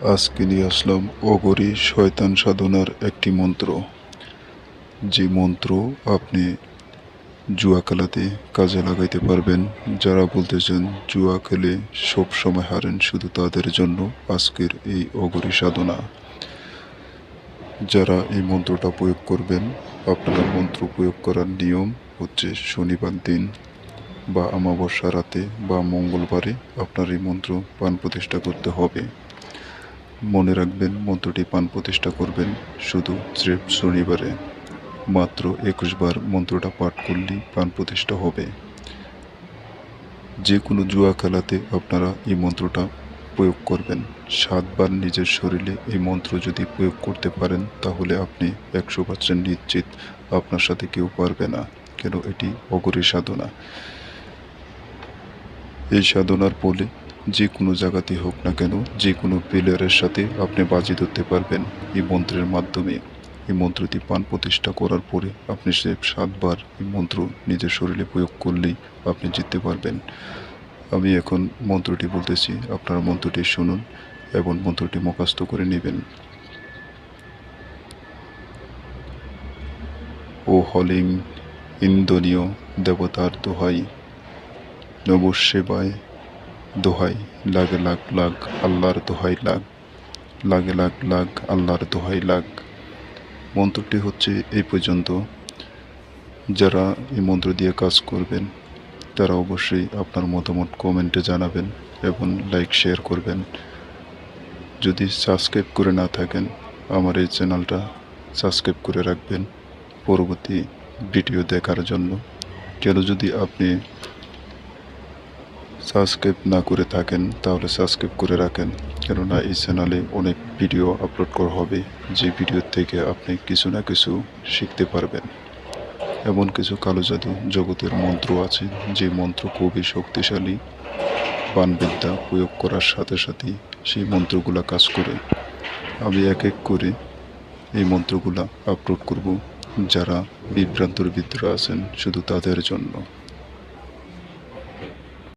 আজকে নিয়ে আসলাম অগরি শয়তান সাধনার একটি মন্ত্র। যে মন্ত্র আপনি জুয়া খেলাতে কাজে লাগাইতে পারবেন। যারা বলতেছেন জুয়া খেলে সব সময় হারেন শুধু তাদের জন্য, আজকের এই অগরি সাধনা। যারা এই মন্ত্রটা প্রয়োগ করবেন, আপনারা মন্ত্র প্রয়োগ করার নিয়ম হচ্ছে শনিবার দিন বা অমাবস্যা রাতে বা মঙ্গলবারে আপনার এই মন্ত্র পান প্রতিষ্ঠা করতে হবে। মনে রাখবেন, মন্ত্রটি পান প্রতিষ্ঠা করবেন। শুধু স্রেফ শনিবারে মাত্র একুশ বার মন্ত্রটা পাঠ করলেই পান প্রতিষ্ঠা হবে। যে কোনো জুয়া খেলাতে আপনারা এই মন্ত্রটা প্রয়োগ করবেন। সাতবার নিজের শরীরে এই মন্ত্র যদি প্রয়োগ করতে পারেন, তাহলে আপনি একশো পার্সেন্ট নিশ্চিত আপনার সাথে কেউ পারবে না, কেন এটি অগরী সাধনা। এই সাধনার ফলে যে কোনো জায়গাতে হোক না কেন, যে কোনো প্লেয়ারের সাথে আপনি বাজি ধরতে পারবেন এই মন্ত্রের মাধ্যমে। এই মন্ত্রটি পান প্রতিষ্ঠা করার পরে আপনি সে সাতবার এই মন্ত্র নিজের শরীরে প্রয়োগ করলেই আপনি জিততে পারবেন। আমি এখন মন্ত্রটি বলতেছি, আপনারা মন্ত্রটি শুনুন এবং মন্ত্রটি মুখস্থ করে নেবেন। ও হলিং ইন্দনীয় দেবতার দোহাই নব সেবায় দোহাই, লাগে লাগ লাগ আল্লাহর দোহাই লাগ, লাগে লাগ লাগ আল্লাহর দোহাই লাগ। মন্ত্রটি হচ্ছে এই পর্যন্ত। যারা এই মন্ত্র দিয়ে কাজ করবেন, তারা অবশ্যই আপনার মতামত কমেন্টে জানাবেন এবং লাইক, শেয়ার করবেন। যদি সাবস্ক্রাইব করে না থাকেন, আমার এই চ্যানেলটা সাবস্ক্রাইব করে রাখবেন পরবর্তী ভিডিও দেখার জন্য। কেন যদি আপনি সাবস্ক্রাইব না করে থাকেন, তাহলে সাবস্ক্রাইব করে রাখেন। কেননা এই চ্যানেলে অনেক ভিডিও আপলোড করা হবে, যে ভিডিও থেকে আপনি কিছু না কিছু শিখতে পারবেন। এমন কিছু কালো জাদু জগতের মন্ত্র আছে, যে মন্ত্র খুবই শক্তিশালী। বানবিদ্যা প্রয়োগ করার সাথে সাথে সেই মন্ত্রগুলা কাজ করে। আমি এক এক করে এই মন্ত্রগুলা আপলোড করব, যারা বিভ্রান্তর ভিতরে আছেন শুধু তাদের জন্য।